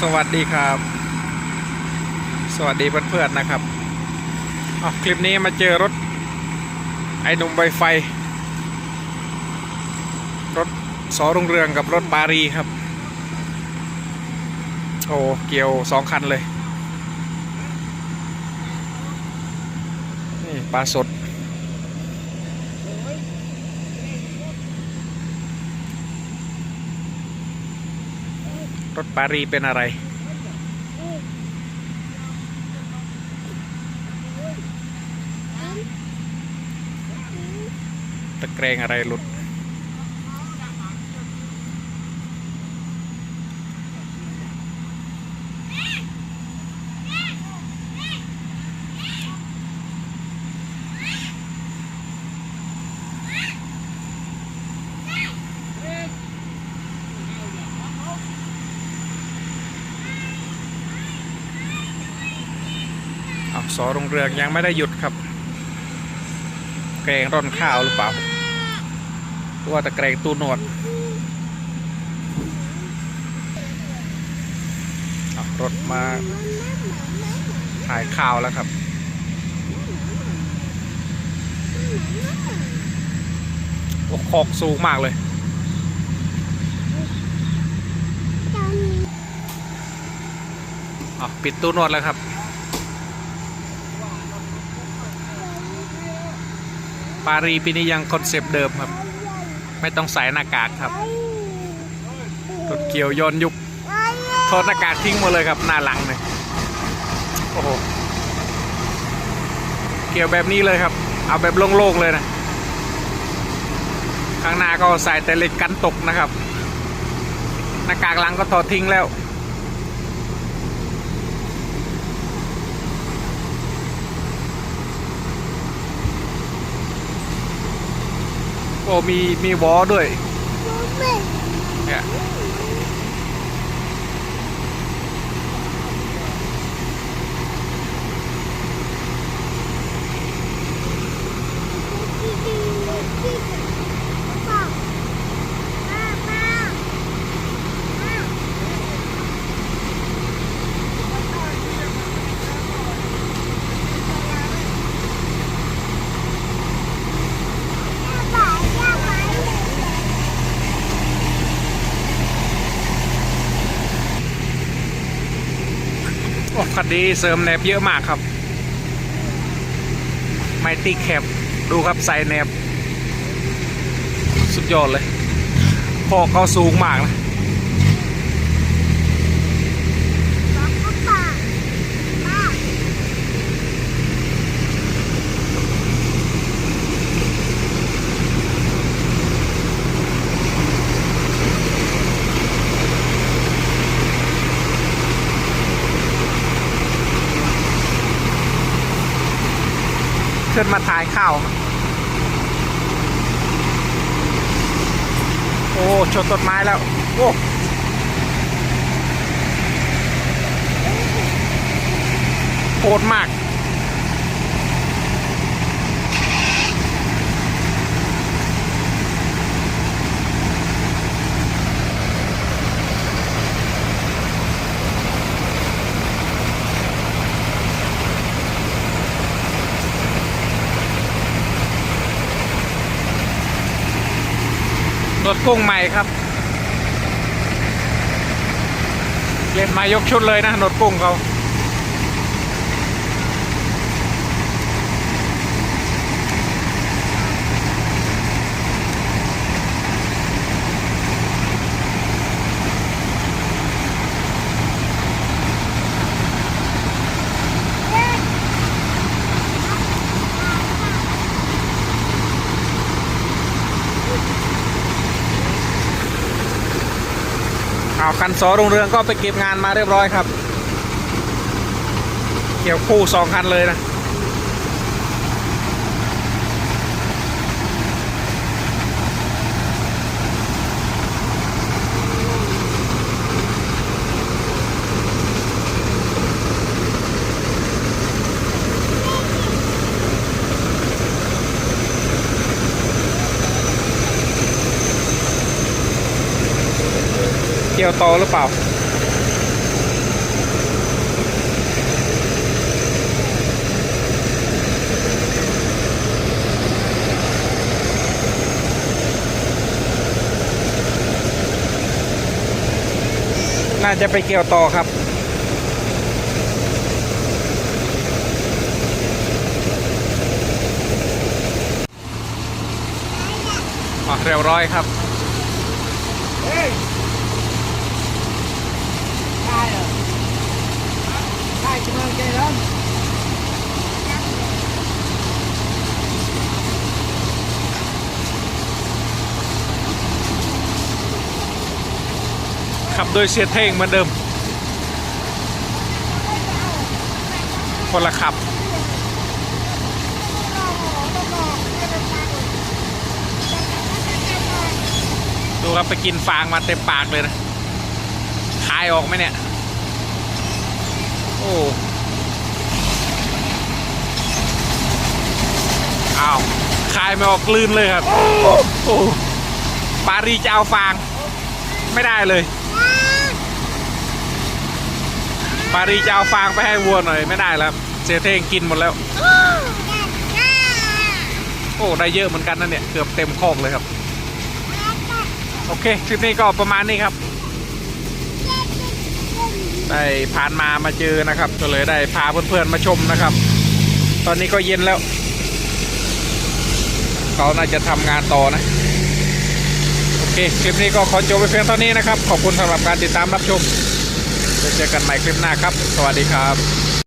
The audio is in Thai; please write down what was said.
สวัสดีครับ สวัสดีเพื่อนๆนะครับเอาคลิปนี้มาเจอรถ ไอ้หนุ่มไวไฟ รถสอรุ่งเรืองกับรถปารีครับโอ้เกี่ยวสองคันเลย นี่ปลาสด รถปารีเป็นอะไร ตะแกรงอะไรหลุด เอาสอโรงเรืองยังไม่ได้หยุดครับแกรงร่อนข้าวหรือเปล่าหรือว่าตะแกรงตูนวดรถมาถ่ายข่าวแล้วครับ โอ้คอกสูงมากเลยอะปิดตู้นวดแล้วครับารีปีนี้ยังคอนเซปต์เดิมครับ ไม่ต้องใส่หน้ากากครับรถเกี่ยวย้อนยุคถอดหน้ากากทิ้งหมดเลยครับหน้าหลังเลยโอ้โหเกี่ยวแบบนี้เลยครับ เอาแบบโล่งๆเลยนะ ข้างหน้าก็ใส่แต่เหล็กกันตกนะครับ หน้ากากหลังก็ถอดทิ้งแล้ว มีมีวอด้วยเนี่ย คันนี้เสริมแนบเยอะมากครับ ไมตี้แคปดูครับใส่แนบ สุดยอดเลยพอเขาสูงมากนะ นมาถ่ายข้าว โอ้ชนต้นไม้แล้ว โอ้โหดมาก รถกุ้งใหม่ครับเล่นมายกชุดเลยนะรถกุ้งเขา เอาคันสอโรงเรืองก็ไปเก็บงานมาเรียบร้อยครับ เกี่ยวคู่สองคันเลยนะ กี่ยวโตหรือเปล่า น่าจะไปเกี่ยวต่อครับเรียบร้อยครับ ขับโดยเสียเท่งเหมือนเดิม คนละขับดูครับไปกินฟางมาเต็มปากเลยนะ คายออกไหมเนี่ย โอ้ อ้าวคายไม่ออกกลืนเลยครับโอ้ปารีจะเอาฟาง ไม่ได้เลย ปารีจะเอาฟางไปให้วัวหน่อยไม่ได้แล้วเสียเท่งกินหมดแล้ว โอ้ ได้เยอะเหมือนกันนะเนี่ย เกือบเต็มคอกเลยครับ โอเค คลิปนี้ก็ประมาณนี้ครับ ได้ผ่านมามาเจอนะครับ ก็เลยได้พาเพื่อนๆมาชมนะครับ ตอนนี้ก็เย็นแล้ว เขาน่าจะทำงานต่อนะ โอเค คลิปนี้ก็ขอจบไปเพียงเท่านี้นะครับ ขอบคุณสำหรับการติดตามรับชมจะเจอกันใหม่คลิปหน้าครับ สวัสดีครับ